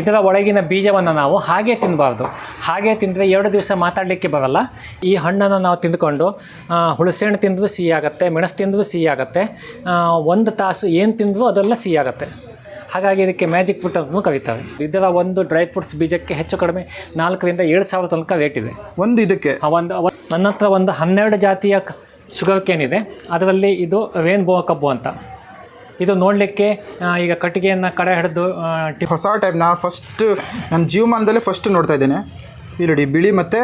ಇದರ ಒಳಗಿನ ಬೀಜವನ್ನು ನಾವು ಹಾಗೆ ತಿನ್ನಬಾರ್ದು ಹಾಗೆ ತಿಂದರೆ ಎರಡು ದಿವಸ ಮಾತಾಡಲಿಕ್ಕೆ ಬರಲ್ಲ. ಈ ಹಣ್ಣನ್ನು ನಾವು ತಿಂದ್ಕೊಂಡು ಹುಣಸೆಹಣ್ಣು ತಿಂದರೂ ಸಿಹಿ ಆಗುತ್ತೆ ಮೆಣಸು ತಿಂದರೂ ಸಿಹಿ ಆಗುತ್ತೆ ಒಂದು ತಾಸು ಏನು ತಿಂದರೂ ಅದೆಲ್ಲ ಸಿಹಿ ಆಗುತ್ತೆ. ಹಾಗಾಗಿ ಇದಕ್ಕೆ ಮ್ಯಾಜಿಕ್ ಫ್ರೂಟ್ ಅಂತಲೂ ಕರೀತಾರೆ. ಇದರ ಒಂದು ಡ್ರೈ ಫ್ರೂಟ್ಸ್ ಬೀಜಕ್ಕೆ ಹೆಚ್ಚು ಕಡಿಮೆ ನಾಲ್ಕರಿಂದ ಏಳು ಸಾವಿರ ತನಕ ರೇಟ್ ಇದೆ. ಒಂದು ಇದಕ್ಕೆ? ಒಂದು ನನ್ನ ಹತ್ರ ಒಂದು ಹನ್ನೆರಡು ಜಾತಿಯ ಶುಗರ್ ಕೇನ್ ಇದೆ. ಅದರಲ್ಲಿ ಇದು ರೇನ್ಬೋ ಕಬ್ಬು ಅಂತ. ಇದು ನೋಡಲಿಕ್ಕೆ ಈಗ ಕಟ್ಟಿಗೆಯನ್ನು ಕಡೆ ಹಿಡಿದು ಟಿಪ್ ಹೊಸ ಟೈಪ್ ನಾ ಫಸ್ಟ್ ನನ್ನ ಜೀವಮಾನದಲ್ಲೇ ಫಸ್ಟ್ ನೋಡ್ತಾ ಇದ್ದೇನೆ. ಇಲ್ಲಿ ನೋಡಿ ಬಿಳಿ ಮತ್ತು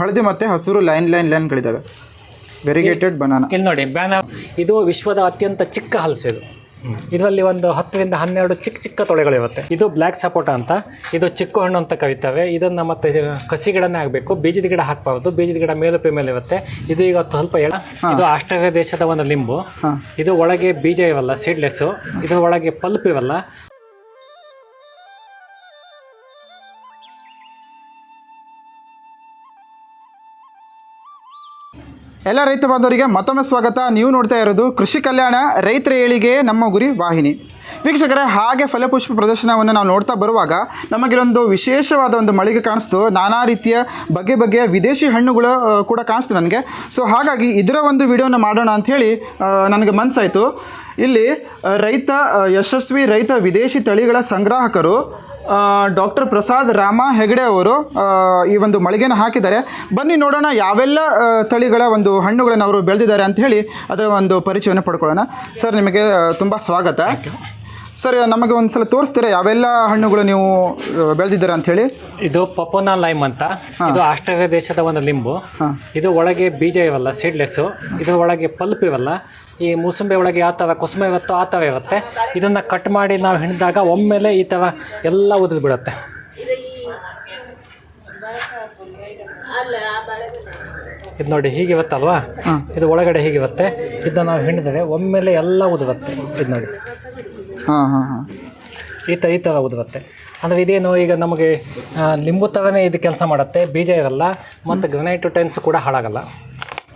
ಹಳದಿ ಮತ್ತು ಹಸಿರು ಲೈನ್ ಲೈನ್ ಲೈನ್ಗಳಿದ್ದಾವೆ ವೆರಿಗೇಟೆಡ್ ಬನಾನಾ ಇಲ್ಲಿ ನೋಡಿ ಬ್ಯಾನರ್ ಇದು ವಿಶ್ವದ ಅತ್ಯಂತ ಚಿಕ್ಕ ಹಲಸು ಇದು. ಇದರಲ್ಲಿ ಒಂದು ಹತ್ತರಿಂದ ಹನ್ನೆರಡು ಚಿಕ್ಕ ಚಿಕ್ಕ ತೊಳೆಗಳಿರುತ್ತೆ. ಇದು ಬ್ಲ್ಯಾಕ್ ಸಪೋಟ ಅಂತ. ಇದು ಚಿಕ್ಕ ಹಣ್ಣು ಅಂತ ಕರಿತವೆ. ಇದನ್ನು ಮತ್ತೆ ಕಸಿ ಗಿಡನೇ ಆಗಬೇಕು. ಬೀಜದ ಗಿಡ ಹಾಕಬಾರ್ದು. ಬೀಜದ ಗಿಡ ಮೇಲುಪೆ ಮೇಲೆ ಇರುತ್ತೆ ಇದು ಈಗ ಸ್ವಲ್ಪ ಹೇಳ ಇದು ಆಸ್ಟ್ರೇಲಿಯಾ ದೇಶದ ಒಂದು ಲಿಂಬು. ಇದು ಒಳಗೆ ಬೀಜ ಇವಲ್ಲ ಸೀಡ್ಲೆಸ್ಸು ಇದರ ಒಳಗೆ ಪಲ್ಪ್ ಇರಲ್ಲ ಎಲ್ಲ ರೈತ ಬಾಂಧವರಿಗೆ ಮತ್ತೊಮ್ಮೆ ಸ್ವಾಗತ. ನೀವು ನೋಡ್ತಾ ಇರೋದು ಕೃಷಿ ಕಲ್ಯಾಣ ರೈತರ ಏಳಿಗೆ ನಮ್ಮ ಗುರಿ ವಾಹಿನಿ. ವೀಕ್ಷಕರೇ, ಹಾಗೆ ಫಲಪುಷ್ಪ ಪ್ರದರ್ಶನವನ್ನು ನಾವು ನೋಡ್ತಾ ಬರುವಾಗ ನಮಗಿಲ್ಲೊಂದು ವಿಶೇಷವಾದ ಒಂದು ಮಳಿಗೆ ಕಾಣಿಸ್ತು. ನಾನಾ ರೀತಿಯ ಬಗೆ ಬಗೆಯ ವಿದೇಶಿ ಹಣ್ಣುಗಳು ಕೂಡ ಕಾಣಿಸ್ತು ನನಗೆ. ಸೊ ಹಾಗಾಗಿ ಇದರ ಒಂದು ವಿಡಿಯೋನ ಮಾಡೋಣ ಅಂಥೇಳಿ ನನಗೆ ಮನಸ್ಸಾಯಿತು. ಇಲ್ಲಿ ರೈತ ಯಶಸ್ವಿ ರೈತ ವಿದೇಶಿ ತಳಿಗಳ ಸಂಗ್ರಾಹಕರು ಡಾಕ್ಟರ್ ಪ್ರಸಾದ್ ರಾಮ ಹೆಗಡೆ ಅವರು ಈ ಒಂದು ಮಳಿಗೆನ ಹಾಕಿದ್ದಾರೆ. ಬನ್ನಿ ನೋಡೋಣ ಯಾವೆಲ್ಲ ತಳಿಗಳ ಒಂದು ಹಣ್ಣುಗಳನ್ನು ಅವರು ಬೆಳೆದಿದ್ದಾರೆ ಅಂತ ಹೇಳಿ ಅದರ ಒಂದು ಪರಿಚಯವನ್ನು ಪಡ್ಕೊಳ್ಳೋಣ. ಸರ್ ನಿಮಗೆ ತುಂಬ ಸ್ವಾಗತ. ಸರ್ ನಮಗೆ ಒಂದು ಸಲ ತೋರಿಸ್ತೀರಾ ಯಾವೆಲ್ಲ ಹಣ್ಣುಗಳು ನೀವು ಬೆಳೆದಿದ್ದೀರಾ ಅಂತ ಹೇಳಿ? ಇದು ಪಪೋನಾ ಲೈಮ್ ಅಂತ. ಇದು ಆಸ್ಟ್ರೇಲಿಯಾ ದೇಶದ ಒಂದು ಲಿಂಬು. ಹಾಂ. ಇದು ಒಳಗೆ ಬೀಜ ಇವಲ್ಲ ಸೀಡ್ಲೆಸ್ಸು ಇದು ಒಳಗೆ ಪಲ್ಪ್ ಇರಲ್ಲ ಈ ಮೂಸಂಬಿ ಒಳಗೆ ಯಾವ ಥರ ಕುಸುಮೆ ಇರುತ್ತೋ ಆ ಥರ ಇರುತ್ತೆ. ಇದನ್ನು ಕಟ್ ಮಾಡಿ ನಾವು ಹಿಂಡಿದಾಗ ಒಮ್ಮೆಲೆ ಈ ಥರ ಎಲ್ಲ ಉದ್ದು ಬಿಡುತ್ತೆ. ಇದು ನೋಡಿ ಹೀಗಿರುತ್ತಲ್ವಾ? ಇದು ಒಳಗಡೆ ಹೀಗಿರುತ್ತೆ. ಇದನ್ನ ನಾವು ಹಿಡಿದರೆ ಒಮ್ಮೆಲೆ ಎಲ್ಲ ಉದುರುತ್ತೆ ಇದು ನೋಡಿ. ಹಾಂ ಹಾಂ ಹಾಂ. ಈ ಥರ ಈ ಥರ ಉದುರುತ್ತೆ ಅಂದರೆ ಇದೇನು ಈಗ ನಮಗೆ ಲಿಂಬು ಥರನೇ ಇದು ಕೆಲಸ ಮಾಡುತ್ತೆ. ಬೀಜ ಇರಲ್ಲ. ಮತ್ತು ಗ್ರನೈಟು ಟೆನ್ಸ್ ಕೂಡ ಹಾಳಾಗಲ್ಲ.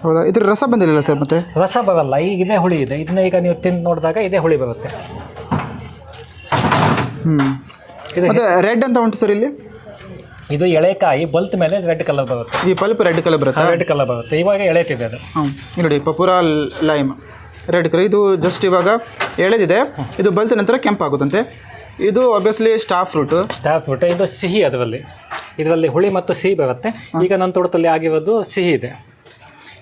ಹೌದಾ? ಇದ್ರ ರಸ ಬಂದಿಲ್ಲ ಸರ್ ಮತ್ತೆ? ರಸ ಬರಲ್ಲ ಈಗ ಇದೇ ಹುಳಿ ಇದೆ. ಇದನ್ನ ಈಗ ನೀವು ತಿಂದು ನೋಡಿದಾಗ ಇದೇ ಹುಳಿ ಬರುತ್ತೆ. ಹ್ಞೂ ಇದು ಮತ್ತು ರೆಡ್ ಅಂತ ಉಂಟು ಸರ್ ಇಲ್ಲಿ? ಇದು ಎಳೆಕಾಯಿ ಬಲ್ತ್ ಮೇಲೆ ರೆಡ್ ಕಲರ್ ಬರುತ್ತೆ. ಈ ಪಲ್ಪ್ ರೆಡ್ ಕಲರ್ ಬರುತ್ತೆ? ರೆಡ್ ಕಲರ್ ಬರುತ್ತೆ. ಇವಾಗ ಎಳೆತಿದೆ ಅದು. ಹಾಂ ನೋಡಿ ಪಪುರಾ ಲೈಮ್. Red colour. ಇದು ಜಸ್ಟ್ ಇವಾಗ ಎಳೆದಿದೆ. ಇದು ಬಲ್ತ ನಂತರ ಕೆಂಪಾಗುತ್ತಂತೆ. ಇದು obviously staff fruit staff fruit ಇದು ಸಿಹಿ ಅದರಲ್ಲಿ. ಇದರಲ್ಲಿ ಹುಳಿ ಮತ್ತು ಸಿಹಿ ಬರುತ್ತೆ. ಈಗ ನನ್ನ ತೋಟದಲ್ಲಿ ಆಗಿರೋದು ಸಿಹಿ ಇದೆ.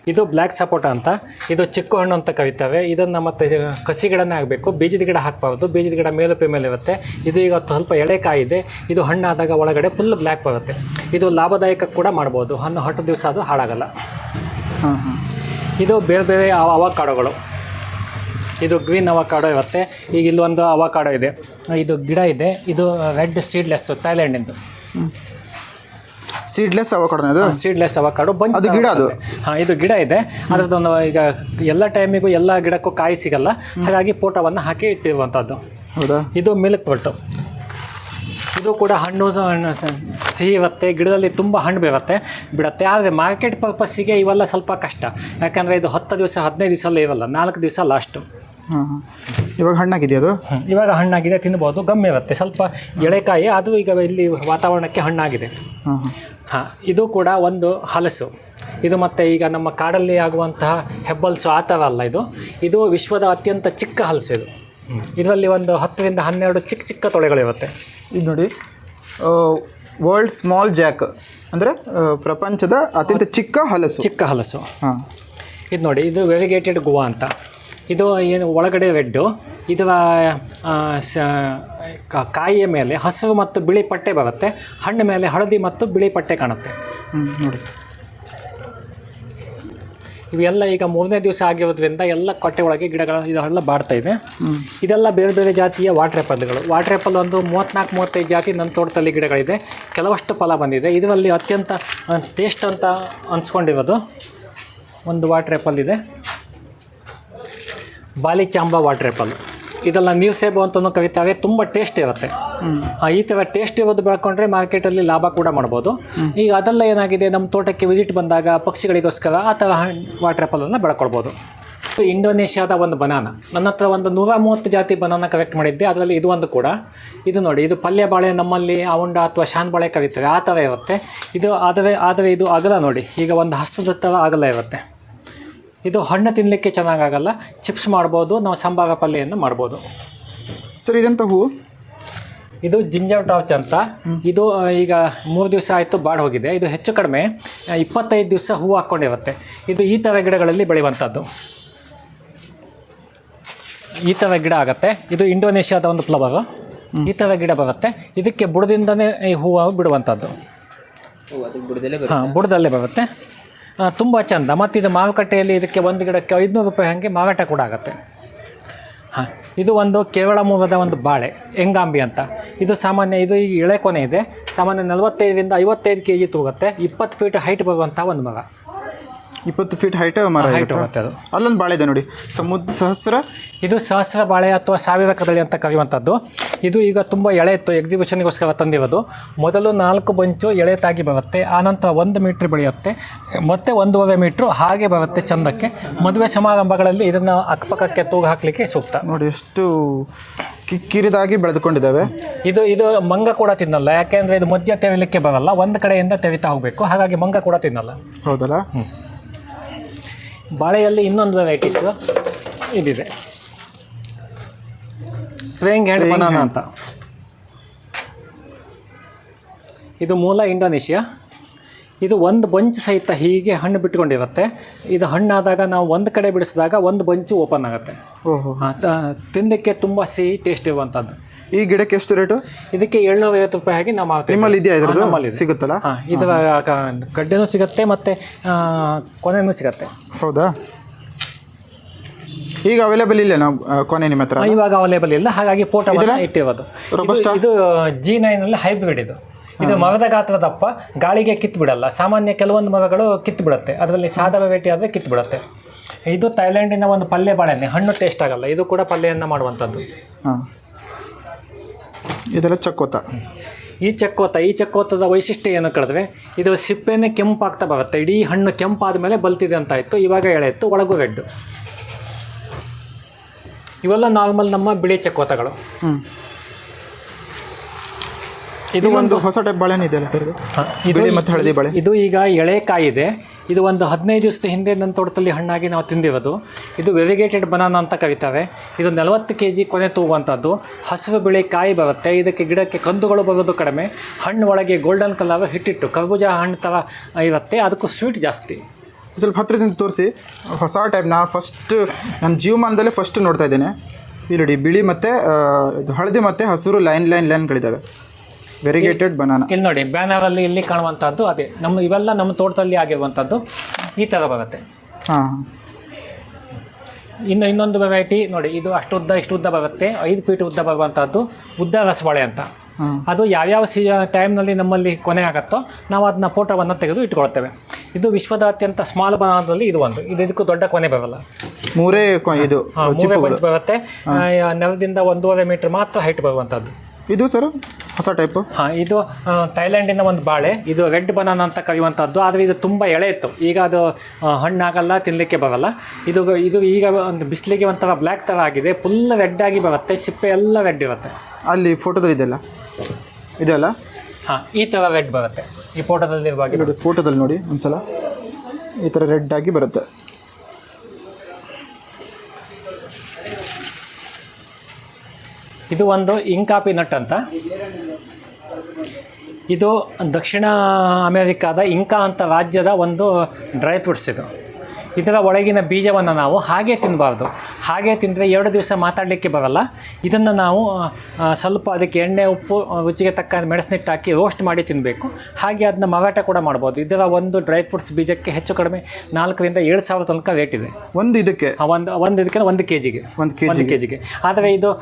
ಇದು ಬ್ಲ್ಯಾಕ್ ಸಪೋಟ ಅಂತ. ಇದು ಚಿಕ್ಕ ಹಣ್ಣು ಅಂತ ಕರಿತವೆ. ಇದನ್ನು ಮತ್ತೆ ಕಸಿ ಗಿಡನೇ ಆಗಬೇಕು ಬೀಜದ ಗಿಡ ಹಾಕಬಾರ್ದು. ಬೀಜದ ಗಿಡ ಮೇಲುಪೆ ಮೇಲೆ ಇರುತ್ತೆ. ಇದು ಈಗ ಸ್ವಲ್ಪ ಎಳೆಕಾಯಿ ಇದೆ ಇದು ಹಣ್ಣಾದಾಗ ಒಳಗಡೆ ಫುಲ್ ಬ್ಲ್ಯಾಕ್ ಬರುತ್ತೆ. ಇದು ಲಾಭದಾಯಕ ಕೂಡ ಮಾಡ್ಬೋದು. ಹಣ್ಣು ಹೊಟ್ಟು ದಿವಸ ಅದು ಹಾಳಾಗಲ್ಲ. ಹಾಂ ಹಾಂ ಇದು ಬೇರೆ ಬೇರೆ ಅವ- ಅವಕಾಡೋಗಳು. ಇದು ಗ್ರೀನ್ ಅವಕಾಡೋ ಇರುತ್ತೆ. ಈಗ ಇಲ್ಲೊಂದು ಅವಕಾಡೋ ಇದೆ. ಇದು ಗಿಡ ಇದೆ. ಇದು ರೆಡ್ ಸೀಡ್ಲೆಸ್ಸು ಥೈಲ್ಯಾಂಡಿಂದು ಸೀಡ್ಲೆಸ್ ಅವಕಾಡೋ ಇದು? Seedless avocado. ಬಂದು ಅದು ಗಿಡ ಅದು? ಹಾಂ ಇದು ಗಿಡ ಇದೆ. ಅದರದ್ದೊಂದು ಈಗ ಎಲ್ಲ ಟೈಮಿಗೂ ಎಲ್ಲ ಗಿಡಕ್ಕೂ ಕಾಯಿ ಸಿಗಲ್ಲ. ಹಾಗಾಗಿ ಫೋಟೋವನ್ನು ಹಾಕಿ ಇಟ್ಟಿರುವಂಥದ್ದು ಹೌದಾ? ಇದು ಮಿಲ್ಕ್ ಬಟ್ಟು ಇದು ಕೂಡ ಹಣ್ಣು ಸಿಹಿ ಇರುತ್ತೆ ಗಿಡದಲ್ಲಿ ತುಂಬ ಹಣ್ಣು ಬೀರುತ್ತೆ. ಬಿಡುತ್ತೆ. ಆದರೆ ಮಾರ್ಕೆಟ್ ಪರ್ಪಸ್ಸಿಗೆ ಇವೆಲ್ಲ ಸ್ವಲ್ಪ ಕಷ್ಟ. ಯಾಕಂದರೆ ಇದು ಹತ್ತು ದಿವಸ ಹದಿನೈದು ದಿವಸ ಇರಲ್ಲ. ನಾಲ್ಕು ದಿವಸ ಲಾಸ್ಟು ಇವಾಗ ಹಣ್ಣಾಗಿದೆ ಅದು? ಇವಾಗ ಹಣ್ಣಾಗಿದೆ ತಿನ್ಬೋದು. ಗಮ್ಮಿ ಇರುತ್ತೆ. ಸ್ವಲ್ಪ ಎಳೆಕಾಯಿ ಅದು ಈಗ ಇಲ್ಲಿ ವಾತಾವರಣಕ್ಕೆ ಹಣ್ಣಾಗಿದೆ. ಹಾಂ ಇದು ಕೂಡ ಒಂದು ಹಲಸು. ಇದು ಮತ್ತು ಈಗ ನಮ್ಮ ಕಾಡಲ್ಲಿ ಆಗುವಂತಹ ಹೆಬ್ಬಲ್ಸು ಆ ಥರ ಅಲ್ಲ ಇದು. ಇದು ವಿಶ್ವದ ಅತ್ಯಂತ ಚಿಕ್ಕ ಹಲಸು ಇದು. ಇದರಲ್ಲಿ ಒಂದು ಹತ್ತರಿಂದ ಹನ್ನೆರಡು ಚಿಕ್ಕ ಚಿಕ್ಕ ತೊಳೆಗಳಿರುತ್ತೆ ಇದು ನೋಡಿ ವರ್ಲ್ಡ್ ಸ್ಮಾಲ್ ಜಾಕ್ ಅಂದರೆ ಪ್ರಪಂಚದ ಅತ್ಯಂತ ಚಿಕ್ಕ ಹಲಸು. ಚಿಕ್ಕ ಹಲಸು. ಹಾಂ. ಇದು ನೋಡಿ ಇದು ವೆರಿಗೇಟೆಡ್ ಗೋವಾ ಅಂತ. ಇದು ಏನು ಒಳಗಡೆ ರೆಡ್ಡು. ಇದರ ಕಾಯಿಯ ಮೇಲೆ ಹಸಿರು ಮತ್ತು ಬಿಳಿ ಪಟ್ಟೆ ಬರುತ್ತೆ. ಹಣ್ಣು ಮೇಲೆ ಹಳದಿ ಮತ್ತು ಬಿಳಿ ಪಟ್ಟೆ ಕಾಣುತ್ತೆ. ಹ್ಞೂ ನೋಡಿ. ಇವೆಲ್ಲ ಈಗ ಮೂರನೇ ದಿವಸ ಆಗಿರೋದ್ರಿಂದ ಎಲ್ಲ ಕೊಟ್ಟೆ ಒಳಗೆ ಗಿಡಗಳ ಇದೆಲ್ಲ ಬಾಡ್ತಾ ಇದೆ. ಇದೆಲ್ಲ ಬೇರೆ ಬೇರೆ ಜಾತಿಯ ವಾಟರ್ ಆ್ಯಪಲ್ಗಳು ವಾಟರ್ ಆ್ಯಪಲ್ ಒಂದು ಮೂವತ್ತ್ನಾಲ್ಕು ಮೂವತ್ತೈದು ಜಾತಿ ನನ್ನ ತೋಟದಲ್ಲಿ ಗಿಡಗಳಿದೆ. ಕೆಲವಷ್ಟು ಫಲ ಬಂದಿದೆ. ಇದರಲ್ಲಿ ಅತ್ಯಂತ ಟೇಸ್ಟ್ ಅಂತ ಅನ್ಸ್ಕೊಂಡಿರೋದು. ಒಂದು ವಾಟರ್ ಆ್ಯಪಲ್ ಇದೆ. ಬಾಲಿಚಾಂಬ ವಾಟರ್ ಆ್ಯಪಲ್ ಇದೆಲ್ಲ ನೀರು ಸೇಬು ಅಂತಲೂ ಕರೀತಾರೆ ತುಂಬ ಟೇಸ್ಟ್ ಇರುತ್ತೆ. ಈ ಥರ ಟೇಸ್ಟ್ ಇರೋದು ಬೆಳ್ಕೊಂಡ್ರೆ ಮಾರ್ಕೆಟಲ್ಲಿ ಲಾಭ ಕೂಡ ಮಾಡ್ಬೋದು. ಈಗ ಅದೆಲ್ಲ ಏನಾಗಿದೆ ನಮ್ಮ ತೋಟಕ್ಕೆ ವಿಸಿಟ್ ಬಂದಾಗ ಪಕ್ಷಿಗಳಿಗೋಸ್ಕರ ಆ ಥರ ವಾಟರ್ ಆ್ಯಪಲನ್ನು ಬೆಳ್ಕೊಳ್ಬೋದು. ಇಂಡೋನೇಷ್ಯಾದ ಒಂದು ಬನಾನ ನನ್ನ ಹತ್ರ ಒಂದು ನೂರ ಮೂವತ್ತು ಜಾತಿ ಬನಾನ ಕಲೆಕ್ಟ್ ಮಾಡಿದ್ದೆ, ಅದರಲ್ಲಿ ಇದು ಒಂದು ಕೂಡ. ಇದು ನೋಡಿ, ಇದು ಪಲ್ಯ ಬಾಳೆ ನಮ್ಮಲ್ಲಿ ಅವಂಡ ಅಥವಾ ಶಾನ್ ಬಾಳೆ ಕರೀತಾರೆ, ಆ ಥರ ಇರುತ್ತೆ. ಇದು ಆದರೆ ಆದರೆ ಇದು ಅಗಲ ನೋಡಿ, ಈಗ ಒಂದು ಹಸ್ತದ ಥರ ಅಗಲ ಇರುತ್ತೆ. ಇದು ಹಣ್ಣು ತಿನ್ನಲಿಕ್ಕೆ ಚೆನ್ನಾಗಾಗಲ್ಲ ಚಿಪ್ಸ್ ಮಾಡ್ಬೋದು ನಾವು ಸಂಬಾರ ಪಲ್ಯವನ್ನು ಮಾಡ್ಬೋದು. ಸರ್ ಇದೆಂತ ಹೂವು? ಇದು ಜಿಂಜರ್ ಟಾರ್ಚ್ ಅಂತ. ಇದು ಈಗ ಮೂರು ದಿವಸ ಆಯಿತು ಬಾಡ್ ಹೋಗಿದೆ. ಇದು ಹೆಚ್ಚು ಕಡಿಮೆ ಇಪ್ಪತ್ತೈದು ದಿವಸ ಹೂವು ಹಾಕ್ಕೊಂಡಿರುತ್ತೆ ಇದು ಈ ಥರ ಗಿಡಗಳಲ್ಲಿ ಬೆಳೆಯುವಂಥದ್ದು. ಈ ಥರ ಗಿಡ ಆಗುತ್ತೆ. ಇದು ಇಂಡೋನೇಷ್ಯಾದ ಒಂದು ಫ್ಲವರು. ಈ ಥರ ಗಿಡ ಬರುತ್ತೆ. ಇದಕ್ಕೆ ಬುಡದಿಂದನೇ ಈ ಹೂವು ಬಿಡುವಂಥದ್ದು. ಹಾಂ ಬುಡದಲ್ಲೇ ಬರುತ್ತೆ. ತುಂಬ ಚೆಂದ. ಮತ್ತು ಇದು ಮಾರುಕಟ್ಟೆಯಲ್ಲಿ ಇದಕ್ಕೆ ಒಂದು ಗಿಡಕ್ಕೆ ಐದುನೂರು ರೂಪಾಯಿ ಹಾಗೆ ಮಾರಾಟ ಕೂಡ ಆಗುತ್ತೆ. ಹಾಂ, ಇದು ಒಂದು ಕೇರಳ ಮೂಲದ ಒಂದು ಬಾಳೆ ಎಂಗಾಂಬಿ ಅಂತ. ಇದು ಸಾಮಾನ್ಯ, ಇದು ಈಗ ಎಳೆ ಕೊನೆ ಇದೆ. ಸಾಮಾನ್ಯ ನಲವತ್ತೈದರಿಂದ ಐವತ್ತೈದು ಕೆ ಜಿ ತೂಗುತ್ತೆ. ಇಪ್ಪತ್ತು ಫೀಟ್ ಹೈಟ್ ಬರುವಂಥ ಒಂದು ಮರ. ಇಪ್ಪತ್ತು ಫೀಟ್ ಹೈಟ್ ಮರ ಹೈಟ್ ಇರುತ್ತೆ. ಅದು. ಅಲ್ಲೊಂದು ಬಾಳೆ ಇದೆ ನೋಡಿ. ಸಮುದ್ರ ಸಹಸ್ರ ಇದು ಸಹಸ್ರ ಬಾಳೆ ಅಥವಾ ಸಾವಿರ ಕದಳಿ ಅಂತ ಕರೆಯುವಂಥದ್ದು. ಇದು ಈಗ ತುಂಬ ಎಳೆ ಇತ್ತು ಎಕ್ಸಿಬಿಷನ್ಗೋಸ್ಕರ ತಂದಿರೋದು. ಮೊದಲು ನಾಲ್ಕು ಬಂಚು ಎಳೆತಾಗಿ ಬರುತ್ತೆ. ಆನಂತರ ಒಂದು ಮೀಟ್ರ್ ಬೆಳೆಯುತ್ತೆ. ಮತ್ತೆ ಒಂದೂವರೆ ಮೀಟ್ರು ಹಾಗೆ ಬರುತ್ತೆ ಚಂದಕ್ಕೆ. ಮದುವೆ ಸಮಾರಂಭಗಳಲ್ಲಿ ಇದನ್ನು ಅಕ್ಕಪಕ್ಕಕ್ಕೆ ತೂಗು ಹಾಕಲಿಕ್ಕೆ ಸೂಕ್ತ. ನೋಡಿ ಎಷ್ಟು ಕಿ- ಕಿರಿದಾಗಿ ಬೆಳೆದುಕೊಂಡಿದ್ದಾವೆ. ಇದು ಇದು ಮಂಗ ಕೂಡ ತಿನ್ನಲ್ಲ. ಯಾಕೆಂದರೆ ಇದು ಮಧ್ಯ ತೆರಿಲಿಕ್ಕೆ ಬರಲ್ಲ. ಒಂದು ಕಡೆಯಿಂದ ತೆರಿತಾ ಹೋಗಬೇಕು. ಹಾಗಾಗಿ ಮಂಗ ಕೂಡ ತಿನ್ನಲ್ಲ. ಹೌದಲ್ಲ? ಬಾಳೆಯಲ್ಲಿ ಇನ್ನೊಂದು ವೆರೈಟೀಸ್ ಇದಿದೆ. ಪ್ರೇಂಗ್ ಹ್ಯಾಂಡ್ ಬನಾನ ಅಂತ. ಇದು ಮೂಲ ಇಂಡೋನೇಷ್ಯಾ. ಇದು ಒಂದು ಬಂಚ್ ಸಹಿತ ಹೀಗೆ ಹಣ್ಣು ಬಿಟ್ಕೊಂಡಿರುತ್ತೆ. ಇದು ಹಣ್ಣಾದಾಗ ನಾವು ಒಂದು ಕಡೆ ಬಿಡಿಸಿದಾಗ ಒಂದು ಬಂಚು ಓಪನ್ ಆಗುತ್ತೆ. ತಿನ್ನಲಿಕ್ಕೆ ತುಂಬ ಸಿಹಿ ಟೇಸ್ಟ್ ಇರುವಂಥದ್ದು ಈ ಗಿಡಕ್ಕೆ ಎಷ್ಟು ರೇಟು? ಇದಕ್ಕೆ ಏಳ್ನೂರ ಐವತ್ತು ರೂಪಾಯಿ ಆಗಿ ನಾವು ಮಾರ್ತೀವಿ. ನಿಮ್ಮಲ್ಲಿ ಇದೆಯಾ ಇದ್ರ. ಸಿಗುತ್ತಲ್ಲ? ಹಾಂ ಇದರ ಕ- ಗಡ್ಡೆನೂ ಸಿಗುತ್ತೆ ಮತ್ತು ಕೊನೆನೂ ಸಿಗುತ್ತೆ. ಹೌದಾ? ಈಗ ಅವೈಲೇಬಲ್ ಇಲ್ಲ ನಾವು ಆ, ಕೊನೆ ನಿಮ್ಮ ಹತ್ರ ಇವಾಗ ಅವೈಲೇಬಲ್ ಇಲ್ಲ. ಹಾಗಾಗಿ ಫೋಟೋ ಇಟ್ಟಿರೋದು. ಇದು- ಇದು ಜಿ ನೈನಲ್ಲಿ ಹೈಬ್ರಿಡ್ ಇದು. ಇದು ಮರದ ಗಾತ್ರ ದಪ್ಪ ಗಾಳಿಗೆ ಕಿತ್ತು ಬಿಡಲ್ಲ ಸಾಮಾನ್ಯ ಕೆಲವೊಂದು ಮರಗಳು ಕಿತ್ತು ಬಿಡುತ್ತೆ ಅದರಲ್ಲಿ ಸಾದ ವೆರೈಟಿ ಆದರೆ ಕಿತ್ತು ಬಿಡುತ್ತೆ ಇದು ಥೈಲ್ಯಾಂಡಿನ ಒಂದು ಪಲ್ಯ ಬಾಳೆಹಣ್ಣೆ. ಹಣ್ಣು ಟೇಸ್ಟ್ ಆಗಲ್ಲ. ಇದು ಕೂಡ ಪಲ್ಯವನ್ನು ಮಾಡುವಂಥದ್ದು. ಹಾಂ. ಇದೆಲ್ಲ ಚಕ್ಕೋತ. ಈ ಚಕ್ಕೋತ ಈ ಚಕ್ಕೋತದ ವೈಶಿಷ್ಟ್ಯ ಏನು ಕಳೆದ್ರೆ ಇದು ಸಿಪ್ಪೆನೇ ಕೆಂಪಾಗ್ತಾ ಬರುತ್ತೆ. ಇಡೀ ಹಣ್ಣು ಕೆಂಪಾದ ಮೇಲೆ ಬಲ್ತಿದೆ ಅಂತ ಇತ್ತು. ಇವಾಗ ಎಳೆ ಇತ್ತು ಒಳಗೂ ರೆಡ್ಡು ಇವೆಲ್ಲ ನಾರ್ಮಲ್ ನಮ್ಮ ಬಿಳಿ ಚಕ್ಕೋತಗಳು. ಇದು ಒಂದು ಹೊಸ ಟೈಪ್ ಬಾಳೆನಿದೆ ಇದು? ಮತ್ತು ಹಳದಿ ಬಾಳೆ? ಇದು ಈಗ ಎಳೆ ಕಾಯಿ ಇದೆ ಇದು ಒಂದು ಹದಿನೈದು ದಿವಸದ ಹಿಂದೆ ನನ್ನ ತೋಟದಲ್ಲಿ ಹಣ್ಣಾಗಿ ನಾವು ತಿಂದಿರೋದು. ಇದು ವೆರಿಗೇಟೆಡ್ ಬನಾನ ಅಂತ ಕರೀತಾರೆ. ಇದು ನಲವತ್ತು ಕೆ ಜಿ ಕೊನೆ ತೂಗುವಂಥದ್ದು. ಹಸಿರು ಬಿಳಿ ಕಾಯಿ ಬರುತ್ತೆ. ಇದಕ್ಕೆ ಗಿಡಕ್ಕೆ ಕಂದುಗಳು ಬರೋದು ಕಡಿಮೆ. ಹಣ್ಣು ಒಳಗೆ ಗೋಲ್ಡನ್ ಕಲರ್ ಹಿಟ್ಟಿಟ್ಟು ಕರ್ಬೂಜ ಹಣ್ಣು ಥರ ಇರುತ್ತೆ. ಅದಕ್ಕೂ ಸ್ವೀಟ್ ಜಾಸ್ತಿ. ಸ್ವಲ್ಪ ಹತ್ತಿರದಿಂದ ತೋರಿಸಿ. ಹೊಸ ಟೈಪ್ ನಾ ಫಸ್ಟ್ ನನ್ನ ಜೀವಮಾನದಲ್ಲೇ ಫಸ್ಟ್ ನೋಡ್ತಾ ಇದ್ದೇನೆ. ಇಲ್ಲಿ ಬಿಳಿ ಮತ್ತು ಹಳದಿ ಮತ್ತು ಹಸಿರು ಲೈನ್ ಲೈನ್ ಲೈನ್ಗಳಿದ್ದಾವೆ ವೆರಿಗೇಟೆಡ್ ಬನಾನಾ ಇಲ್ಲಿ ನೋಡಿ ಬ್ಯಾನರ್ ಅಲ್ಲಿ ಇಲ್ಲಿ ಕಾಣುವಂತದ್ದು ಅದೇ. ನಮ್ಮ ಇವೆಲ್ಲ ನಮ್ಮ ತೋಟದಲ್ಲಿ ಆಗಿರುವಂತದ್ದು ಈ ತರ ಬರುತ್ತೆ. ಹಾಂ. ಇನ್ನು ಇನ್ನೊಂದು ವೆರೈಟಿ ನೋಡಿ ಇದು ಅಷ್ಟು ಉದ್ದ ಇಷ್ಟು ಉದ್ದ ಬರುತ್ತೆ. ಐದು ಫೀಟ್ ಉದ್ದ ಬರುವಂಥದ್ದು ಉದ್ದ ರಸಬಾಳೆ ಅಂತ. ಅದು ಯಾವ್ಯಾವ ಸಿ ಟೈಮ್ನಲ್ಲಿ ನಮ್ಮಲ್ಲಿ ಕೊನೆ ಆಗುತ್ತೋ ನಾವು ಅದನ್ನ ಫೋಟೋವನ್ನು ತೆಗೆದು ಇಟ್ಕೊಳ್ತೇವೆ. ಇದು ವಿಶ್ವದ ಅತ್ಯಂತ ಸ್ಮಾಲ್ ಬನಾನದಲ್ಲಿ ಇದು ಒಂದು. ಇದು ಇದಕ್ಕೂ ದೊಡ್ಡ ಕೊನೆ ಬರಲ್ಲ. ಮೂರೇ ಇದು ಬರುತ್ತೆ. ನೆಲದಿಂದ ಒಂದೂವರೆ ಮೀಟರ್ ಮಾತ್ರ ಹೈಟ್ ಬರುವಂಥದ್ದು ಇದು ಸರ್ ಹೊಸ ಟೈಪು ಹಾಂ ಇದು ಥೈಲ್ಯಾಂಡಿನ ಒಂದು ಬಾಳೆ. ಇದು ರೆಡ್ ಬನಾನ ಅಂತ ಕರೆಯುವಂಥದ್ದು. ಆದರೆ ಇದು ತುಂಬ ಎಳೆ ಇತ್ತು. ಈಗ ಅದು ಹಣ್ಣಾಗಲ್ಲ ತಿನ್ನಲಿಕ್ಕೆ ಬರಲ್ಲ. ಇದು ಇದು ಈಗ ಒಂದು ಬಿಸಿಲಿಗೆ ಒಂಥರ ಬ್ಲ್ಯಾಕ್ ಥರ ಆಗಿದೆ. ಫುಲ್ ರೆಡ್ ಆಗಿ ಬರುತ್ತೆ. ಸಿಪ್ಪೆ ಎಲ್ಲ ರೆಡ್ ಇರುತ್ತೆ. ಅಲ್ಲಿ ಫೋಟೋದಲ್ಲಿ ಇದೆಲ್ಲ ಇದೆಲ್ಲ ಹಾಂ ಈ ಥರ ರೆಡ್ ಬರುತ್ತೆ. ಈ ಫೋಟೋದಲ್ಲಿ ನೋಡಿ ಫೋಟೋದಲ್ಲಿ ನೋಡಿ. ಒಂದ್ಸಲ. ಈ ಥರ ರೆಡ್ ಆಗಿ ಬರುತ್ತೆ. ಇದು ಒಂದು ಇಂಕಾಪಿ ನಟ್ ಅಂತ. ಇದು ದಕ್ಷಿಣ ಅಮೆರಿಕಾದ ಇಂಕಾ ಅಂತ ರಾಜ್ಯದ ಒಂದು ಡ್ರೈ ಫ್ರೂಟ್ಸ್ ಇದು. ಇದರ ಒಳಗಿನ ಬೀಜವನ್ನು ನಾವು ಹಾಗೆ ತಿನ್ನಬಾರ್ದು ಹಾಗೆ ತಿಂದರೆ ಎರಡು ದಿವಸ ಮಾತಾಡಲಿಕ್ಕೆ ಬರಲ್ಲ. ಇದನ್ನು ನಾವು ಸ್ವಲ್ಪ ಅದಕ್ಕೆ ಎಣ್ಣೆ ಉಪ್ಪು ರುಚಿಗೆ ತಕ್ಕ ಮೆಣಸಿನಿಟ್ಟು ಹಾಕಿ ರೋಸ್ಟ್ ಮಾಡಿ ತಿನ್ನಬೇಕು ಹಾಗೆ ಅದನ್ನ ಮಾರಾಟ ಕೂಡ ಮಾಡ್ಬೋದು. ಇದರ ಒಂದು ಡ್ರೈ ಫ್ರೂಟ್ಸ್ ಬೀಜಕ್ಕೆ ಹೆಚ್ಚು ಕಡಿಮೆ ನಾಲ್ಕರಿಂದ ಏಳು ಸಾವಿರ ತನಕ ರೇಟ್ ಇದೆ. ಒಂದು ಇದಕ್ಕೆ? ಒಂದು ಒಂದು ಇದಕ್ಕೆ ಒಂದು ಕೆ ಜಿಗೆ ಒಂದು ಕೆ ಜಿಗೆ ಆದರೆ ಇದು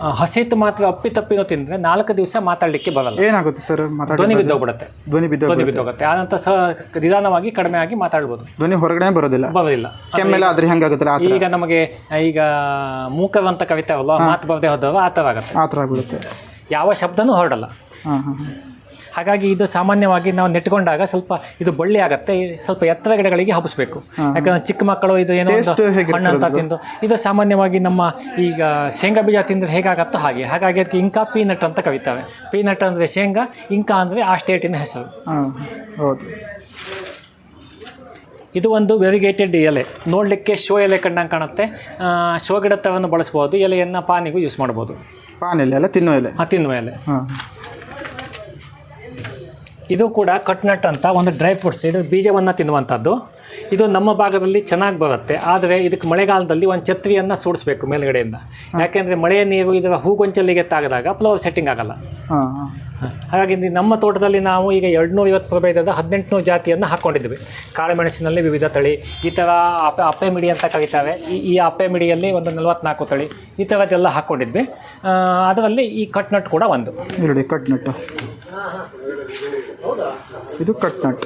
ಹಸಿಟ್ಟು ಮಾತ್ರ ಅಪ್ಪಿ ತಪ್ಪಿನೂ ತಿಂದರೆ ನಾಲ್ಕು ದಿವಸ ಮಾತಾಡಲಿಕ್ಕೆ ಬರಲ್ಲ. ಏನಾಗುತ್ತೆ ಸರ್? ಧ್ವನಿ ಬಿದ್ದೋಗ್ಬಿಡುತ್ತೆ. ಧ್ವನಿ ಬಿದ್ದು ಧ್ವನಿ ಬಿದ್ದೋಗುತ್ತೆ. ಆನಂತರ ಸಹ ನಿಧಾನವಾಗಿ ಕಡಿಮೆ ಆಗಿ ಮಾತಾಡ್ಬೋದು. ಧ್ವನಿ ಹೊರಗಡೆ ಬರೋದಿಲ್ಲ? ಬರೋದಿಲ್ಲ. ಕೆಮ್ಮೆಲ್ಲ ಆದ್ರೆ ಹೆಂಗಾಗುತ್ತಲ್ಲ? ಈಗ ನಮಗೆ ಈಗ ಮೂಕವಂತ ಕವಿತಾವಲ್ಲ ಮಾತು ಬರದೇ ಹೋದವ ಆ ಥರ ಆಗುತ್ತೆ. ಆ ಥರ ಆಗ್ಬಿಡುತ್ತೆ. ಯಾವ ಶಬ್ದನೂ ಹೊರಡಲ್ಲ. ಹಾಂ ಹಾಂ. ಹಾಗಾಗಿ ಇದು ಸಾಮಾನ್ಯವಾಗಿ ನಾವು ನೆಟ್ಕೊಂಡಾಗ ಸ್ವಲ್ಪ ಇದು ಬಳ್ಳಿ ಆಗುತ್ತೆ ಸ್ವಲ್ಪ ಎತ್ತರ ಗಿಡಗಳಿಗೆ ಹಬ್ಬಿಸ್ಬೇಕು ಯಾಕಂದ್ರೆ ಚಿಕ್ಕ ಮಕ್ಕಳು ಇದು ಏನೋ ಹಣ್ಣು ಅಂತ ತಿಂದು ಇದು ಸಾಮಾನ್ಯವಾಗಿ ನಮ್ಮ ಈಗ ಶೇಂಗಾ ಬೀಜ ತಿಂದ್ರೆ ಹೇಗಾಗತ್ತೋ ಹಾಗೆ. ಹಾಗಾಗಿ ಅದಕ್ಕೆ ಇಂಕಾ ಪೀನಟ್ ಅಂತ ಕವಿತಾವೆ ಪೀನಟ್ ಅಂದರೆ ಶೇಂಗಾ ಇಂಕಾ ಅಂದರೆ ಆ ಸ್ಟೇಟಿನ ಹೆಸರು. ಹೌದು. ಇದು ಒಂದು ವೆರಿಗೇಟೆಡ್ ಎಲೆ. ನೋಡಲಿಕ್ಕೆ ಶೋ ಎಲೆ ಕಂಡಂಗೆ ಕಾಣುತ್ತೆ. ಶೋ ಗಿಡ ಥರವನ್ನು ಬಳಸ್ಬೋದು. ಎಲೆಯನ್ನು ಪಾನಿಗೂ ಯೂಸ್ ಮಾಡ್ಬೋದು. ಪಾನ್ ಎಲೆ ಅಲ್ಲ ತಿನ್ನುವ ಎಲೆ. ಹಾಂ ತಿನ್ನುವ ಎಲೆ. ಹಾಂ. ಇದು ಕೂಡ ಕಟ್ನಟ್ ಅಂತ ಒಂದು ಡ್ರೈ ಫ್ರೂಟ್ಸ್. ಇದು ಬೀಜವನ್ನು ತಿನ್ನುವಂಥದ್ದು. ಇದು ನಮ್ಮ ಭಾಗದಲ್ಲಿ ಚೆನ್ನಾಗಿ ಬರುತ್ತೆ. ಆದರೆ ಇದಕ್ಕೆ ಮಳೆಗಾಲದಲ್ಲಿ ಒಂದು ಛತ್ರಿಯನ್ನು ಸೂಡಿಸ್ಬೇಕು ಮೇಲ್ಗಡೆಯಿಂದ. ಯಾಕೆಂದರೆ ಮಳೆಯ ನೀರು ಇದರ ಹೂಗೊಂಚಲಿಗೆ ತಾಗದಾಗ ಫ್ಲವರ್ ಸೆಟ್ಟಿಂಗ್ ಆಗಲ್ಲ. ಹಾಗಾಗಿ ನಮ್ಮ ತೋಟದಲ್ಲಿ ನಾವು ಈಗ ಎರಡುನೂರ ಐವತ್ತು ಪ್ರಭೇದದ ಹದಿನೆಂಟುನೂರು ಜಾತಿಯನ್ನು ಹಾಕ್ಕೊಂಡಿದ್ವಿ ಕಾಳುಮೆಣಸಿನಲ್ಲಿ ವಿವಿಧ ತಳಿ ಈ ಥರ ಅಪೆ ಅಪ್ಪೆ ಮಿಡಿ ಅಂತ ಕರೀತಾರೆ. ಈ ಈ ಅಪ್ಪೆ ಮಿಡಿಯಲ್ಲಿ ಒಂದು ನಲವತ್ನಾಲ್ಕು ತಳಿ ಈ ಥರದ್ದೆಲ್ಲ ಹಾಕ್ಕೊಂಡಿದ್ವಿ ಅದರಲ್ಲಿ ಈ ಕಟ್ನಟ್ ಕೂಡ ಒಂದು. ಕಟ್ನಟ್ಟು ಕಟ್ ನಟ್ಟು ಇದು ಕಟ್ ನಟ್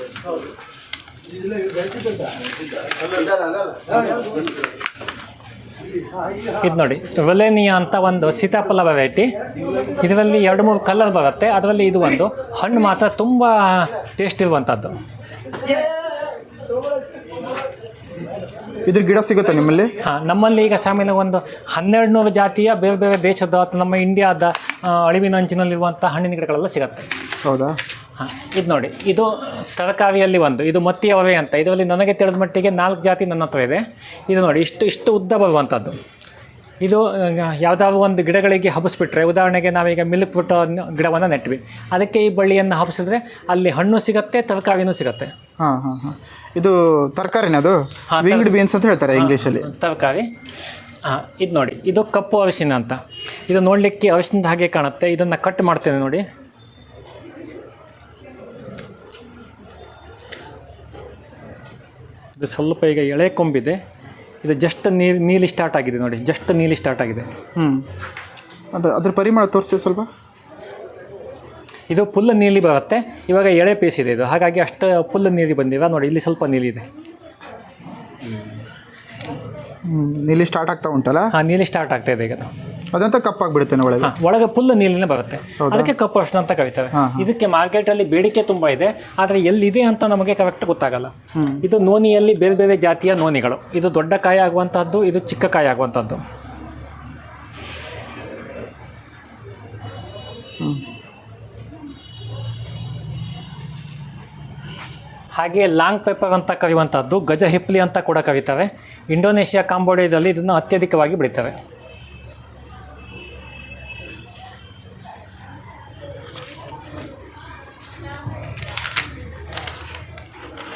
ಇದು ನೋಡಿ ವಲೇನಿಯಾ ಅಂತ ಒಂದು ಸೀತಾಫಲ ವೆರೈಟಿ ಇದರಲ್ಲಿ ಎರಡು ಮೂರು ಕಲರ್ ಬರುತ್ತೆ ಅದರಲ್ಲಿ ಇದು ಒಂದು. ಹಣ್ಣು ಮಾತ್ರ ತುಂಬ ಟೇಸ್ಟ್ ಇರುವಂಥದ್ದು ಇದ್ರ ಗಿಡ ಸಿಗುತ್ತೆ ನಿಮ್ಮಲ್ಲಿ? ಹಾಂ ನಮ್ಮಲ್ಲಿ ಈಗ ಸಾಮಾನ್ಯ ಒಂದು ಹನ್ನೆರಡು ನೂರು ಜಾತಿಯ ಬೇರೆ ಬೇರೆ ದೇಶದ ಅಥವಾ ನಮ್ಮ ಇಂಡಿಯಾದ ಅಳಿವಿನ ಅಳಿವಿನಂಚಿನಲ್ಲಿರುವಂಥ ಹಣ್ಣಿನ ಗಿಡಗಳೆಲ್ಲ ಸಿಗುತ್ತೆ. ಹೌದಾ? ಹಾಂ ಇದು ನೋಡಿ ಇದು ತರಕಾರಿಯಲ್ಲಿ ಒಂದು ಇದು ಮತ್ತಿಯವರೆ ಅಂತ. ಇದರಲ್ಲಿ ನನಗೆ ತಿಳಿದ ಮಟ್ಟಿಗೆ ನಾಲ್ಕು ಜಾತಿ ನನ್ನ ಹತ್ರ ಇದೆ. ಇದು ನೋಡಿ ಇಷ್ಟು ಇಷ್ಟು ಉದ್ದ ಬರುವಂಥದ್ದು. ಇದು ಯಾವುದಾದ್ರು ಒಂದು ಗಿಡಗಳಿಗೆ ಹಬ್ಬಿಸ್ಬಿಟ್ರೆ ಉದಾಹರಣೆಗೆ ನಾವೀಗ ಮಿಲ್ಕ್ ಫುಟ್ ಗಿಡವನ್ನು ನೆಟ್ವಿ. ಅದಕ್ಕೆ ಈ ಬಳ್ಳಿಯನ್ನು ಹಬ್ಬಿಸಿದ್ರೆ ಅಲ್ಲಿ ಹಣ್ಣು ಸಿಗುತ್ತೆ ತರಕಾರಿನೂ ಸಿಗುತ್ತೆ. ಹಾಂ ಹಾಂ ಹಾಂ. ಇದು ತರಕಾರಿನ ಅದು? ಹಾಂ, ವಿಂಗ್ಡ್ ಬೀನ್ಸ್ ಅಂತ ಹೇಳ್ತಾರೆ ಇಂಗ್ಲೀಷಲ್ಲಿ. ತರಕಾರಿ. ಹಾಂ ಇದು ನೋಡಿ ಇದು ಕಪ್ಪು ಅರಿಶಿನ ಅಂತ. ಇದು ನೋಡಲಿಕ್ಕೆ ಅರಿಶಿನದ ಹಾಗೆ ಕಾಣುತ್ತೆ. ಇದನ್ನು ಕಟ್ ಮಾಡ್ತೇನೆ ನೋಡಿ. ಇದು ಸ್ವಲ್ಪ ಈಗ ಎಳೆ ಕೊಂಬಿದೆ. ಇದು ಜಸ್ಟ್ ನೀರು ನೀಲಿ ಸ್ಟಾರ್ಟ್ ಆಗಿದೆ ನೋಡಿ. ಜಸ್ಟ್ ನೀಲಿ ಸ್ಟಾರ್ಟ್ ಆಗಿದೆ. ಹ್ಞೂ ಅದು ಅದ್ರ ಪರಿಮಳ ತೋರಿಸಿ ಸ್ವಲ್ಪ. ಇದು ಫುಲ್ ನೀಲಿ ಬರುತ್ತೆ. ಇವಾಗ ಎಳೆ ಪೀಸ್ ಇದೆ. ಇದು ಹಾಗಾಗಿ ಅಷ್ಟು ಫುಲ್ ನೀಲಿ ಬಂದಿಲ್ಲ ನೋಡಿ ಇಲ್ಲಿ ಸ್ವಲ್ಪ ನೀಲಿ ಇದೆ. ನೀಲಿ ಸ್ಟಾರ್ಟ್ ಆಗ್ತಾ ಉಂಟಲ್ಲ? ಹಾಂ ನೀಲಿ ಸ್ಟಾರ್ಟ್ ಆಗ್ತಾ ಇದೆ ಈಗ. ಅದಂತ ಕಪ್ಪಾಗ್ಬಿಡುತ್ತೆ ಒಳಗೆ? ಒಳಗೆ ಫುಲ್ ನೀಲಿನೇ ಬರುತ್ತೆ. ಅದಕ್ಕೆ ಕಪ್ಪು ಅಷ್ಟು ಅಂತ ಕರೀತಾರೆ. ಇದಕ್ಕೆ ಮಾರ್ಕೆಟ್ ಅಲ್ಲಿ ಬೇಡಿಕೆ ತುಂಬಾ ಇದೆ. ಆದರೆ ಎಲ್ಲಿದೆ ಅಂತ ನಮಗೆ ಕರೆಕ್ಟ್ ಗೊತ್ತಾಗಲ್ಲ. ಇದು ನೋನಿಯಲ್ಲಿ ಬೇರೆ ಬೇರೆ ಜಾತಿಯ ನೋನಿಗಳು. ಇದು ದೊಡ್ಡ ಕಾಯಿ ಆಗುವಂತಹದ್ದು ಇದು ಚಿಕ್ಕ ಕಾಯಿ ಆಗುವಂತಹದ್ದು. ಹಾಗೆ ಲಾಂಗ್ ಪೇಪರ್ ಅಂತ ಕರೆಯುವಂಥದ್ದು ಗಜ ಹಿಪ್ಲಿ ಅಂತ ಕೂಡ ಕರೀತಾರೆ. ಇಂಡೋನೇಷ್ಯಾ ಕಾಂಬೋಡಿಯಾದಲ್ಲಿ ಇದನ್ನು ಅತ್ಯಧಿಕವಾಗಿ ಬೆಳೀತಾರೆ.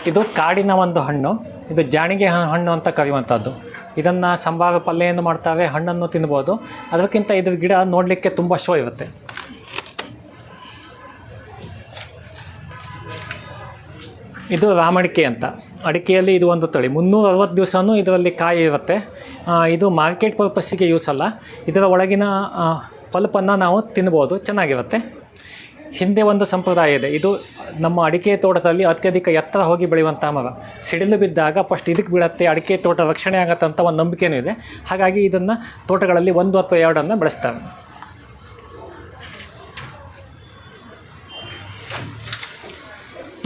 ಇದು ಕಾಡಿನ ಒಂದು ಹಣ್ಣು. ಇದು ಜಾಣಿಗೆ ಹಣ್ಣು ಅಂತ ಕರೆಯುವಂಥದ್ದು. ಇದನ್ನು ಸಂಬಾರ ಪಲ್ಯವನ್ನು ಮಾಡ್ತಾರೆ ಹಣ್ಣನ್ನು ತಿನ್ಬೋದು. ಅದಕ್ಕಿಂತ ಇದ್ರ ಗಿಡ ನೋಡಲಿಕ್ಕೆ ತುಂಬ ಶೋ ಇರುತ್ತೆ. ಇದು ರಾಮಡಿಕೆ ಅಂತ. ಅಡಿಕೆಯಲ್ಲಿ ಇದು ಒಂದು ತಳಿ. ಮುನ್ನೂರ ಅರವತ್ತು ದಿವಸವೂ ಇದರಲ್ಲಿ ಕಾಯಿ ಇರುತ್ತೆ. ಇದು ಮಾರ್ಕೆಟ್ ಪರ್ಪಸ್ಸಿಗೆ ಯೂಸ್ ಅಲ್ಲ. ಇದರ ಒಳಗಿನ ಪಲ್ಪನ್ನು ನಾವು ತಿನ್ಬೋದು. ಚೆನ್ನಾಗಿರುತ್ತೆ. ಹಿಂದೆ ಒಂದು ಸಂಪ್ರದಾಯ ಇದೆ. ಇದು ನಮ್ಮ ಅಡಿಕೆ ತೋಟದಲ್ಲಿ ಅತ್ಯಧಿಕ ಎತ್ತರ ಹೋಗಿ ಬೆಳೆಯುವಂಥ ಮರ. ಸಿಡಿಲು ಬಿದ್ದಾಗ ಫಸ್ಟ್ ಇದಕ್ಕೆ ಬೀಳತ್ತೆ, ಅಡಿಕೆ ತೋಟ ರಕ್ಷಣೆ ಅಂತ ಒಂದು ನಂಬಿಕೆನೂ ಇದೆ. ಹಾಗಾಗಿ ಇದನ್ನು ತೋಟಗಳಲ್ಲಿ ಒಂದು ಅಥವಾ ಎರಡನ್ನು ಬೆಳೆಸ್ತಾರೆ.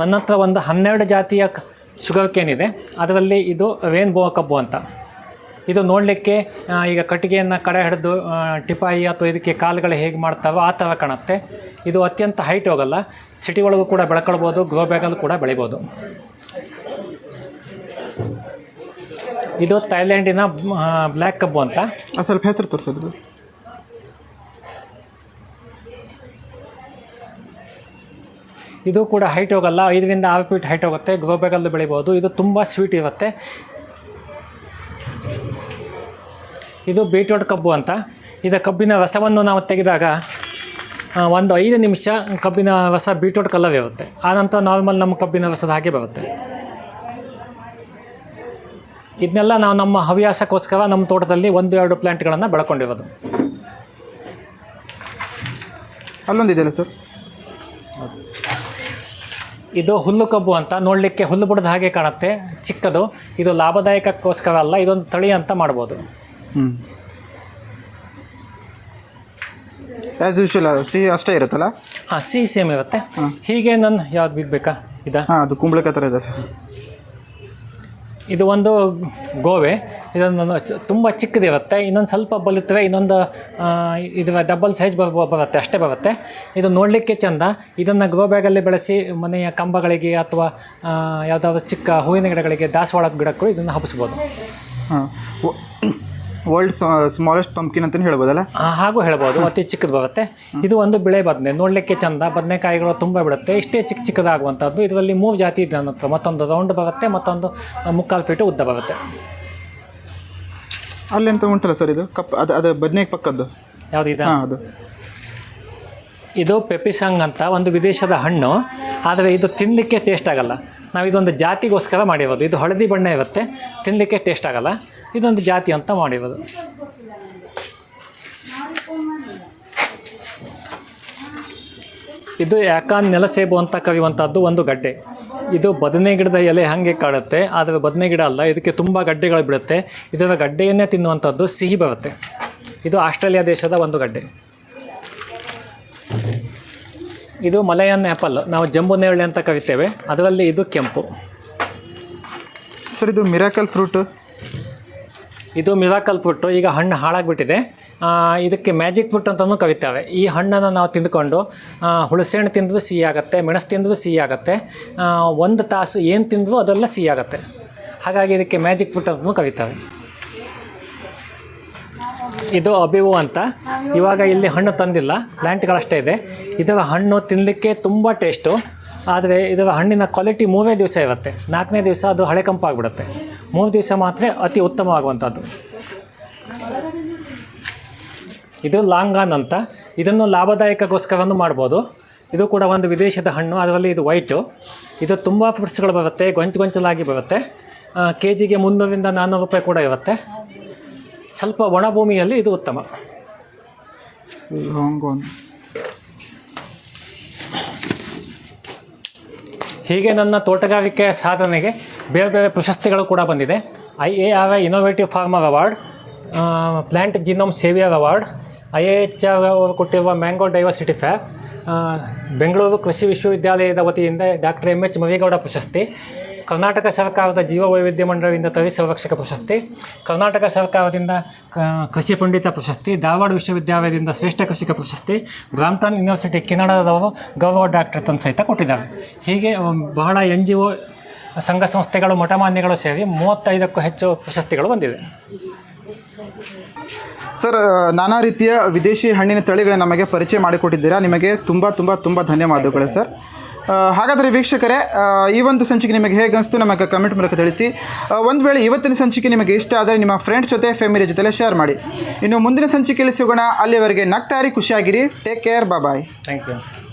ನನ್ನ ಹತ್ರ ಒಂದು ಹನ್ನೆರಡು ಜಾತಿಯ ಶುಗರ್ ಕೇನ್ ಅದರಲ್ಲಿ ಇದು ರೇನ್ಬೋ ಕಬ್ಬು ಅಂತ. ಇದು ನೋಡಲಿಕ್ಕೆ ಈಗ ಕಟ್ಟಿಗೆಯನ್ನು ಕಡೆ ಹಿಡಿದು ಟಿಪಾಯಿ ಅಥವಾ ಇದಕ್ಕೆ ಕಾಲುಗಳು ಹೇಗೆ ಮಾಡ್ತಾವೋ ಆ ಥರ ಕಾಣುತ್ತೆ. ಇದು ಅತ್ಯಂತ ಹೈಟ್ ಹೋಗಲ್ಲ ಸಿಟಿ ಒಳಗೂ ಕೂಡ ಬೆಳ್ಕೊಳ್ಬೋದು ಗ್ರೋ ಬ್ಯಾಗಲ್ಲೂ ಕೂಡ ಬೆಳಿಬೋದು. ಇದು ಥೈಲ್ಯಾಂಡಿನ ಬ್ಲ್ಯಾಕ್ ಕಬ್ಬು ಅಂತ. ಸ್ವಲ್ಪ ಹೆಸರು ತೋರಿಸೋದು ಇದು ಕೂಡ ಹೈಟ್ ಹೋಗಲ್ಲ ಐದರಿಂದ ಆರು ಫೀಟ್ ಹೈಟ್ ಹೋಗುತ್ತೆ ಗ್ರೋ ಬ್ಯಾಗಲ್ಲೂ ಬೆಳಿಬೋದು. ಇದು ತುಂಬ ಸ್ವೀಟ್ ಇರುತ್ತೆ. ಇದು ಬೀಟ್ರೋಟ್ ಕಬ್ಬು ಅಂತ. ಇದು ಕಬ್ಬಿನ ರಸವನ್ನು ನಾವು ತೆಗೆದಾಗ ಒಂದು ಐದು ನಿಮಿಷ ಕಬ್ಬಿನ ರಸ ಬೀಟ್ರೋಟ್ ಕಲರ್ ಇರುತ್ತೆ. ಆನಂತರ ನಾರ್ಮಲ್ ನಮ್ಮ ಕಬ್ಬಿನ ರಸದ ಹಾಗೆ ಬರುತ್ತೆ. ಇದನ್ನೆಲ್ಲ ನಾವು ನಮ್ಮ ಹವ್ಯಾಸಕ್ಕೋಸ್ಕರ ನಮ್ಮ ತೋಟದಲ್ಲಿ ಒಂದು ಎರಡು ಪ್ಲ್ಯಾಂಟ್ಗಳನ್ನು ಬೆಳ್ಕೊಂಡಿರೋದು. ಅಲ್ಲೊಂದಿದೆಯಲ್ಲ ಸರ್? ಇದು ಹುಲ್ಲು ಕಬ್ಬು ಅಂತ. ನೋಡಲಿಕ್ಕೆ ಹುಲ್ಲು ಬಿಡದ ಹಾಗೆ ಕಾಣುತ್ತೆ. ಚಿಕ್ಕದು. ಇದು ಲಾಭದಾಯಕಕ್ಕೋಸ್ಕರ ಅಲ್ಲ ಇದೊಂದು ತಳಿ ಅಂತ ಮಾಡ್ಬೋದು. ಹ್ಞೂ ಆ್ಯಸ್ ಯೂಶುವಲ್ ಸಿಹಿ ಅಷ್ಟೇ ಇರುತ್ತಲ್ಲ? ಹಾಂ ಸಿಹಿ ಸೇಮ್ ಇರುತ್ತೆ. ಹೀಗೆ ನಾನು ಯಾವ್ದು ಬಿಡ್ಬೇಕಾ ಇದಾ? ಹಾಂ ಅದು ಕುಂಬಳಕಾಯಿ ಥರ ಇದೆ. ಇದು ಒಂದು ಗೋವೆ. ಇದೊಂದು ತುಂಬ ಚಿಕ್ಕದಿರುತ್ತೆ. ಇನ್ನೊಂದು ಸ್ವಲ್ಪ ಬಲಿತ್ರೆ ಇನ್ನೊಂದು ಇದರ ಡಬಲ್ ಸೈಜ್ ಬರ್ ಬರುತ್ತೆ. ಅಷ್ಟೇ ಬರುತ್ತೆ. ಇದು ನೋಡಲಿಕ್ಕೆ ಚೆಂದ. ಇದನ್ನು ಗ್ರೋ ಬ್ಯಾಗಲ್ಲಿ ಬೆಳೆಸಿ ಮನೆಯ ಕಂಬಗಳಿಗೆ ಅಥವಾ ಯಾವುದಾದ್ರು ಚಿಕ್ಕ ಹೂವಿನ ಗಿಡಗಳಿಗೆ ದಾಸವಾಳ ಗಿಡಕ್ಕೂ ಇದನ್ನು ಹಬ್ಬಿಸ್ಬೋದು ಹಾಂ. ವರ್ಲ್ಡ್ ಸ್ಮಾಲೆಸ್ಟ್ ಪಂಪ್ಕಿನ್ ಅಂತಲೇ ಹೇಳ್ಬೋದಲ್ಲ? ಹಾಗೂ ಹೇಳ್ಬೋದು ಅತಿ ಚಿಕ್ಕದು ಬರುತ್ತೆ. ಇದು ಒಂದು ಬೆಳೆ ಬದನೆ ನೋಡಲಿಕ್ಕೆ ಚಂದ ಬದನೆಕಾಯಿಗಳು ತುಂಬ ಬಿಡುತ್ತೆ. ಇಷ್ಟೇ ಚಿಕ್ಕ ಚಿಕ್ಕದಾಗುವಂಥದ್ದು. ಇದರಲ್ಲಿ ಮೂರು ಜಾತಿ ಇದೆ ನನ್ನ ಹತ್ರ. ಮತ್ತೊಂದು ರೌಂಡ್ ಬರುತ್ತೆ ಮತ್ತೊಂದು ಮುಕ್ಕಾಲು ಫೀಟು ಉದ್ದ ಬರುತ್ತೆ. ಅಲ್ಲಿ ಎಂತ ಉಂಟಲ್ಲ ಸರ್ ಇದು? ಕಪ್ ಅದು ಅದು ಬದನೆ ಪಕ್ಕದ್ದು? ಯಾವ್ದು ಇದೆ? ಅದು. ಇದು ಪೆಪಿಸಂಗ್ ಅಂತ ಒಂದು ವಿದೇಶದ ಹಣ್ಣು. ಆದರೆ ಇದು ತಿನ್ನಲಿಕ್ಕೆ ಟೇಸ್ಟ್ ಆಗಲ್ಲ. ನಾವು ಇದೊಂದು ಜಾತಿಗೋಸ್ಕರ ಮಾಡಿರೋದು ಇದು ಹಳದಿ ಬಣ್ಣ ಇರುತ್ತೆ. ತಿನ್ನಲಿಕ್ಕೆ ಟೇಸ್ಟ್ ಆಗಲ್ಲ. ಇದೊಂದು ಜಾತಿ ಅಂತ ಮಾಡಿರೋದು ಇದು ಯಾಕಾನ್ ನೆಲಸೇಬು ಅಂತ ಕರೆಯುವಂಥದ್ದು ಒಂದು ಗಡ್ಡೆ. ಇದು ಬದನೆ ಗಿಡದ ಎಲೆ ಹಾಗೆ ಕಾಡುತ್ತೆ. ಆದರೆ ಬದನೆ ಗಿಡ ಅಲ್ಲ, ಇದಕ್ಕೆ ತುಂಬ ಗಡ್ಡೆಗಳು ಬಿಡುತ್ತೆ. ಇದರ ಗಡ್ಡೆಯನ್ನೇ ತಿನ್ನುವಂಥದ್ದು ಸಿಹಿ ಬರುತ್ತೆ. ಇದು ಆಸ್ಟ್ರೇಲಿಯಾ ದೇಶದ ಒಂದು ಗಡ್ಡೆ. ಇದು ಮಲಯನ್ ಆ್ಯಪಲ್ ನಾವು ಜಂಬು ನೇರಳೆ ಅಂತ ಕರಿತೇವೆ. ಅದರಲ್ಲಿ ಇದು ಕೆಂಪು. ಸರ್ ಇದು ಮಿರಾಕಲ್ ಫ್ರೂಟು? ಇದು ಮಿರಾಕಲ್ ಫ್ರೂಟು. ಈಗ ಹಣ್ಣು ಹಾಳಾಗಿಬಿಟ್ಟಿದೆ. ಇದಕ್ಕೆ ಮ್ಯಾಜಿಕ್ ಫ್ರೂಟ್ ಅಂತಲೂ ಕರಿತೇವೆ. ಈ ಹಣ್ಣನ್ನು ನಾವು ತಿಂದುಕೊಂಡು ಹುಣಸೆಹಣ್ಣು ತಿಂದರೂ ಸಿಹಿ ಆಗುತ್ತೆ ಮೆಣಸು ತಿಂದರೂ ಸಿಹಿ ಆಗುತ್ತೆ ಒಂದು ತಾಸು ಏನು ತಿಂದರೂ ಅದೆಲ್ಲ ಸಿಹಿ ಆಗುತ್ತೆ. ಹಾಗಾಗಿ ಇದಕ್ಕೆ ಮ್ಯಾಜಿಕ್ ಫ್ರೂಟ್ ಅಂತಲೂ ಕರಿತೇವೆ. ಇದು ಅಬಿವು ಅಂತ. ಇವಾಗ ಇಲ್ಲಿ ಹಣ್ಣು ತಂದಿಲ್ಲ. ಪ್ಲ್ಯಾಂಟ್ಗಳಷ್ಟೇ ಇದೆ. ಇದರ ಹಣ್ಣು ತಿನ್ನಲಿಕ್ಕೆ ತುಂಬ ಟೇಸ್ಟು. ಆದರೆ ಇದರ ಹಣ್ಣಿನ ಕ್ವಾಲಿಟಿ ಮೂರೇ ದಿವಸ ಇರುತ್ತೆ. ನಾಲ್ಕನೇ ದಿವಸ ಅದು ಹಳೆ ಕಂಪಾಗ್ಬಿಡುತ್ತೆ. ಮೂರು ದಿವಸ ಮಾತ್ರ ಅತಿ ಉತ್ತಮವಾಗುವಂಥದ್ದು. ಇದು ಲಾಂಗಾನ್ ಅಂತ. ಇದನ್ನು ಲಾಭದಾಯಕಗೋಸ್ಕರನೂ ಮಾಡ್ಬೋದು. ಇದು ಕೂಡ ಒಂದು ವಿದೇಶದ ಹಣ್ಣು. ಅದರಲ್ಲಿ ಇದು ವೈಟು. ಇದು ತುಂಬ ಫ್ರೂಟ್ಸ್ಗಳು ಬರುತ್ತೆ. ಗೊಂಚು ಗೊಂಚಲಾಗಿ ಬರುತ್ತೆ. ಕೆ ಜಿಗೆ ಮುನ್ನೂರಿಂದ ನಾನ್ನೂರು ರೂಪಾಯಿ ಕೂಡ ಇರುತ್ತೆ. ಸ್ವಲ್ಪ ಒಣಭೂಮಿಯಲ್ಲಿ ಇದು ಉತ್ತಮ. ಲಾಂಗ್ ಹೀಗೆ ನನ್ನ ತೋಟಗಾರಿಕೆ ಸಾಧನೆಗೆ ಬೇರೆ ಬೇರೆ ಪ್ರಶಸ್ತಿಗಳು ಕೂಡ ಬಂದಿದೆ. I A R I innovative farmer award plant genome saviour award I A H R ಅವರು ಕೊಟ್ಟಿರುವ ಮ್ಯಾಂಗೋ ಡೈವರ್ಸಿಟಿ ಫ್ಯಾಬ್ ಬೆಂಗಳೂರು ಕೃಷಿ ವಿಶ್ವವಿದ್ಯಾಲಯದ ವತಿಯಿಂದ ಡಾಕ್ಟರ್ ಎಂ ಎಚ್ ಮರಿಗೌಡ ಪ್ರಶಸ್ತಿ ಕರ್ನಾಟಕ ಸರ್ಕಾರದ ಜೀವ ವೈವಿಧ್ಯ ಮಂಡಳಿಯಿಂದ ತಳಿ ಸಂರಕ್ಷಕ ಪ್ರಶಸ್ತಿ, ಕರ್ನಾಟಕ ಸರ್ಕಾರದಿಂದ ಕೃಷಿ ಪಂಡಿತ ಪ್ರಶಸ್ತಿ, ಧಾರವಾಡ ವಿಶ್ವವಿದ್ಯಾಲಯದಿಂದ ಶ್ರೇಷ್ಠ ಕೃಷಿಕ ಪ್ರಶಸ್ತಿ ಬ್ರಾಂಪ್ಟನ್ ಯೂನಿವರ್ಸಿಟಿ ಕೆನಡಾದವರು ಗೌರವ ಡಾಕ್ಟರ್ ಅನ್ನು ಸಹಿತ ಕೊಟ್ಟಿದ್ದಾರೆ. ಹೀಗೆ ಬಹಳ ಎನ್ ಜಿ ಒ ಸಂಘ ಸಂಸ್ಥೆಗಳು, ಮಠಮಾನ್ಯಗಳು ಸೇರಿ ಮೂವತ್ತೈದಕ್ಕೂ ಹೆಚ್ಚು ಪ್ರಶಸ್ತಿಗಳು ಬಂದಿವೆ. ಸರ್ ನಾನಾ ರೀತಿಯ ವಿದೇಶಿ ಹಣ್ಣಿನ ತಳಿಗಳ ನಮಗೆ ಪರಿಚಯ ಮಾಡಿಕೊಟ್ಟಿದ್ದೀರಾ? ನಿಮಗೆ ತುಂಬ ತುಂಬ ತುಂಬ ಧನ್ಯವಾದಗಳು ಸರ್. ಹಾಗಾದರೆ ವೀಕ್ಷಕರೇ ಈ ಒಂದು ಸಂಚಿಕೆ ನಿಮಗೆ ಹೇಗೆ ಅನಿಸ್ತು ನಮಗೆ ಕಮೆಂಟ್ ಮೂಲಕ ತಿಳಿಸಿ. ಒಂದು ವೇಳೆ ಇವತ್ತಿನ ಸಂಚಿಕೆ ನಿಮಗೆ ಇಷ್ಟ ಆದರೆ ನಿಮ್ಮ ಫ್ರೆಂಡ್ಸ್ ಜೊತೆ ಫ್ಯಾಮಿಲಿ ಜೊತೆ ಶೇರ್ ಮಾಡಿ. ಇನ್ನು ಮುಂದಿನ ಸಂಚಿಕೆಯಲ್ಲಿ ಸಿಗೋಣ. ಅಲ್ಲಿವರೆಗೆ ನಗ್ತಾರಿ ಖುಷಿಯಾಗಿರಿ. Take care bye thank you